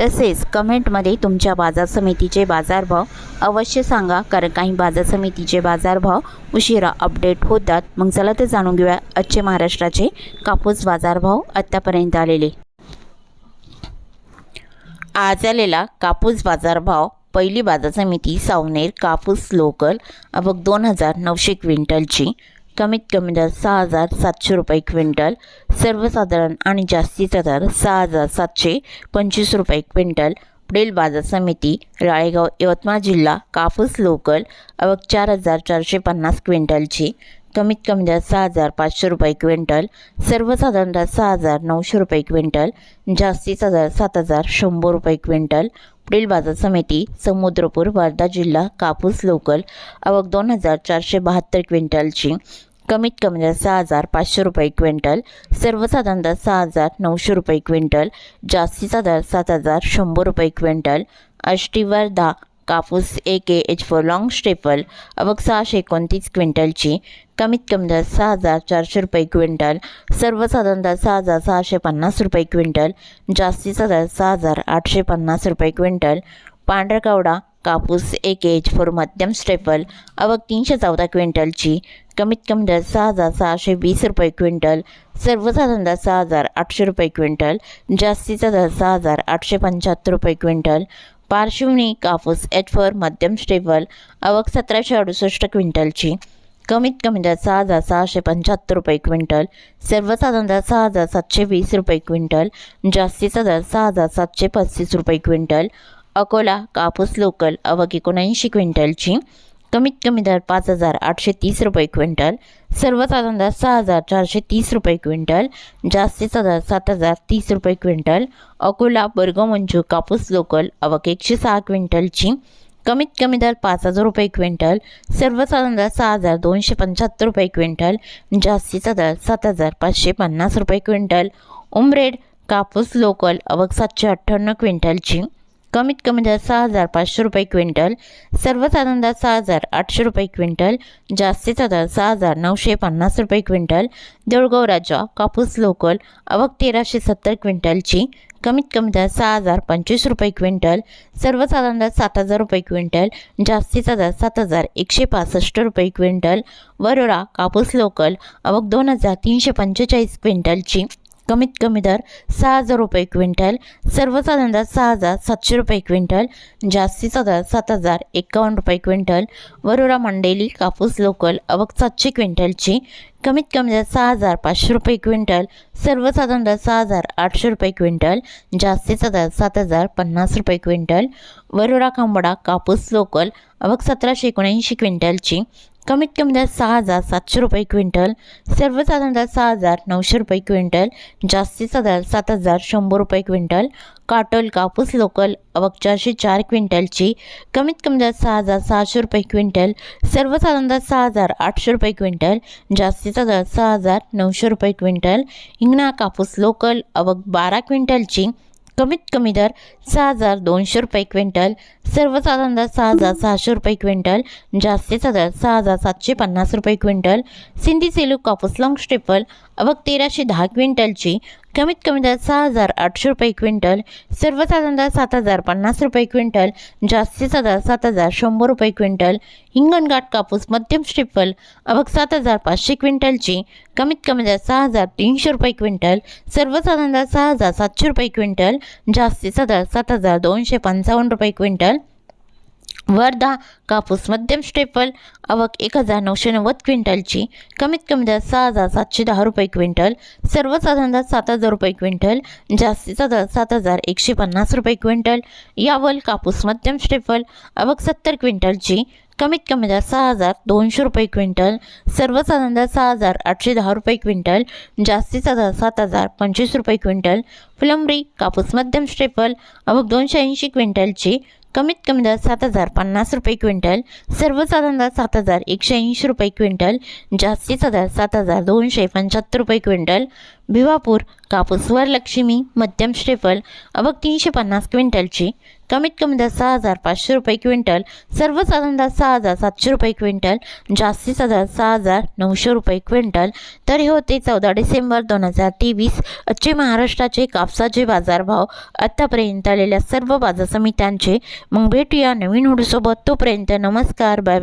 तसेच कमेंटमध्ये तुमच्या बाजार समितीचे बाजारभाव अवश्य सांगा कारण काही बाजार समितीचे बाजारभाव उशिरा अपडेट होतात. मग चला तर जाणून घेऊया आजचे महाराष्ट्राचे कापूस बाजारभाव आत्तापर्यंत आलेले. आज आलेला कापूस बाजारभाव पहिली बाजार समिती सावनेर कापूस लोकल अबक दोन हजार नऊशे क्विंटलची. कमीत कमी दर सहा हजार सातशे रुपये क्विंटल सर्वसाधारण आणि जास्तीचा दर सहा हजार सातशे पंचवीस रुपये क्विंटल पुढील बाजार समिती राळेगाव यवतमाळ जिल्हा कापूस लोकल अवक चार हजार चारशे पन्नास क्विंटलची कमीत कमी दर सहा हजार पाचशे रुपये क्विंटल सर्वसाधारण दर सहा हजार नऊशे रुपये क्विंटल जास्तीचा दर सात हजार शंभर रुपये क्विंटल. पुढील बाजार समिती समुद्रपूर वर्धा जिल्हा कापूस लोकल आवक दोन हजार चारशे बहात्तर क्विंटलची. कमीत कमी दर सहा हजार पाचशे रुपये क्विंटल सर्वसाधारण दर सहा हजार नऊशे रुपये क्विंटल जास्तीचा दर सात हजार शंभर रुपये क्विंटल. आष्टी वर्धा कापूस A K H four long staple अवक सहाशे एकोणतीस क्विंटलची. कमीत कमी दर सहा हजार चारशे रुपये क्विंटल सर्वसाधारण दर सहा हजार सहाशे पन्नास रुपये क्विंटल जास्तीचा दर सहा हजार आठशे पन्नास रुपये क्विंटल. पांढरा कावडा कापूस एक एच फोर मध्यम स्टेपल अवक तीनशे चौदा क्विंटलची कमीत कमी दर सहा हजार सहाशे वीस रुपये क्विंटल सर्वसाधारण दर सहा हजार आठशे रुपये क्विंटल जास्तीचा दर सहा हजार आठशे पंच्याहत्तर रुपये क्विंटल. पार्श्वनी कापूस एच फोर मध्यम स्टेबल अवक सतराशे अडुसष्ट क्विंटलची कमीत कमी दर सहा हजार सहाशे पंच्याहत्तर रुपये क्विंटल सर्वसाधारण दर सहा हजार सातशे वीस रुपये क्विंटल जास्तीचा दर सहा हजार सातशे पस्तीस रुपये क्विंटल अकोला कापूस लोकल अवक एकोणऐंशी क्विंटलची कमीत कमी दर पाच हजार आठशे तीस रुपये क्विंटल सर्वसाधारण दर सहा हजार चारशे तीस रुपये क्विंटल जास्तीचा दर सात हजार तीस रुपये क्विंटल अकोला बर्गमंजू कापूस लोकल अवक एकशे सहा क्विंटलची कमीत कमी दर पाच हजार रुपये क्विंटल सर्वसाधारण दर सहा हजार दोनशे पंच्याहत्तर रुपये क्विंटल जास्तीचा दर सात हजार पाचशे पन्नास रुपये क्विंटल. उमरेड कापूस लोकल अवक सातशे अठ्ठ्याण्णव क्विंटलची कमीत कमी दर सहा हजार पाचशे रुपये क्विंटल सर्वसाधारण दर सहा हजार आठशे रुपये क्विंटल जास्तीचा दर सहा हजार नऊशे पन्नास रुपये क्विंटल. देऊळगाव राजा कापूस लोकल अवक तेराशे सत्तर क्विंटलची कमीत कमी दर सहा हजार पंचवीस रुपये क्विंटल सर्वसाधारण दर सात हजार रुपये क्विंटल जास्तीचा दर सात हजार एकशे पासष्ट रुपये क्विंटल वरोरा कापूस लोकल अवघ दोन हजार तीनशे पंचेचाळीस क्विंटलची कमीत कमी दर सहा हजार रुपये क्विंटल सर्वसाधारण दर सहा हजार सातशे रुपये क्विंटल जास्तीचा दर सात हजार एकावन्न रुपये क्विंटल वरोरा मंडेली कापूस लोकल अवक सातशे क्विंटलची कमीत कमी दर सहा हजार पाचशे रुपये क्विंटल सर्वसाधारण दर सहा हजार आठशे रुपये क्विंटल जास्तीचा दर सात हजार पन्नास रुपये क्विंटल वरुरा खांबडा कापूस लोकल अवक सतराशे एकोणऐंशी क्विंटलची कमीत कमी दर सहा हजार सातशे रुपये क्विंटल सर्वसाधारण दर सहा हजार नऊशे रुपये क्विंटल जास्तीचा दर सात हजार शंभर रुपये क्विंटल काटोल कापूस लोकल अवक चारशे चार क्विंटलची कमीत कमी दर सहा हजार सहाशे रुपये क्विंटल सर्वसाधारण दर सहा हजार आठशे रुपये क्विंटल जास्तीचा दर सहा हजार नऊशे रुपये क्विंटल हिंगणा कापूस लोकल अवक बारा क्विंटलची कमीत कमी दर सहा हजार दोनशे रुपये क्विंटल सर्वसाधारण दर सहा हजार सहाशे रुपये क्विंटल जास्तीचा दर सहा हजार सातशे पन्नास रुपये क्विंटल. सिंधी सेलू कापूस लॉंग स्टेपल अवघ तेराशे दहा क्विंटलची कमीत कमी दर सहा हजार आठशे रुपये क्विंटल. सर्वसाधारण दर सात हजार पन्नास रुपये क्विंटल जास्तीचा दर सात हजार शंभर रुपये क्विंटल. हिंगणघाट कापूस मध्यम स्टेपल अवघ सात हजार पाचशे क्विंटलची कमीत कमी दर सहा हजार तीनशे रुपये क्विंटल. सर्वसाधारण दर सहा हजार सातशे रुपये क्विंटल जास्तीचा दर सात हजार दोनशे पंचावन्न रुपये क्विंटल. वर्धा कापूस मध्यम स्टेपल आवक एक हजार नऊशे नव्वद क्विंटलची. कमीत कमी दर सहा हजार सातशे दहा रुपये क्विंटल. सर्वसाधारण दर सात हजार रुपये क्विंटल. जास्तीचा दर सात हजार एकशे पन्नास रुपये क्विंटल. यावल कापूस मध्यम स्टेपल अवक सत्तर क्विंटलची. कमीत कमी दर सहा हजार दोनशे रुपये क्विंटल. सर्वसाधारण दर सहा हजार आठशे दहा रुपये क्विंटल. जास्तीचा दर सात हजार पंचवीस रुपये क्विंटल. फुलंबरी कापूस मध्यम स्टेपल आवक दोनशे ऐंशी क्विंटलची. कमीत कमी दर सात हजार पन्नास रुपये क्विंटल सर्वसाधारण दर सात हजार एकशे ऐंशी रुपये क्विंटल जास्तीचा दर सात हजार दोनशे पंच्याहत्तर रुपये क्विंटल भिवापूर कापूसवर लक्ष्मी मध्यम श्रीफल अबक तीनशे पन्नास क्विंटलची कमीत कमी दर सहा हजार पाचशे रुपये क्विंटल सर्वसाधारण दर सहा हजार सातशे रुपये क्विंटल जास्तीचा दर सहा हजार नऊशे रुपये क्विंटल. तर हे होते चौदा डिसेंबर दोन हजार तेवीस आजचे महाराष्ट्राचे कापसाचे बाजारभाव आत्तापर्यंत आलेल्या सर्व बाजार समित्यांचे. मग भेटूया नवीन हुडीसोबत तोपर्यंत नमस्कार बाय.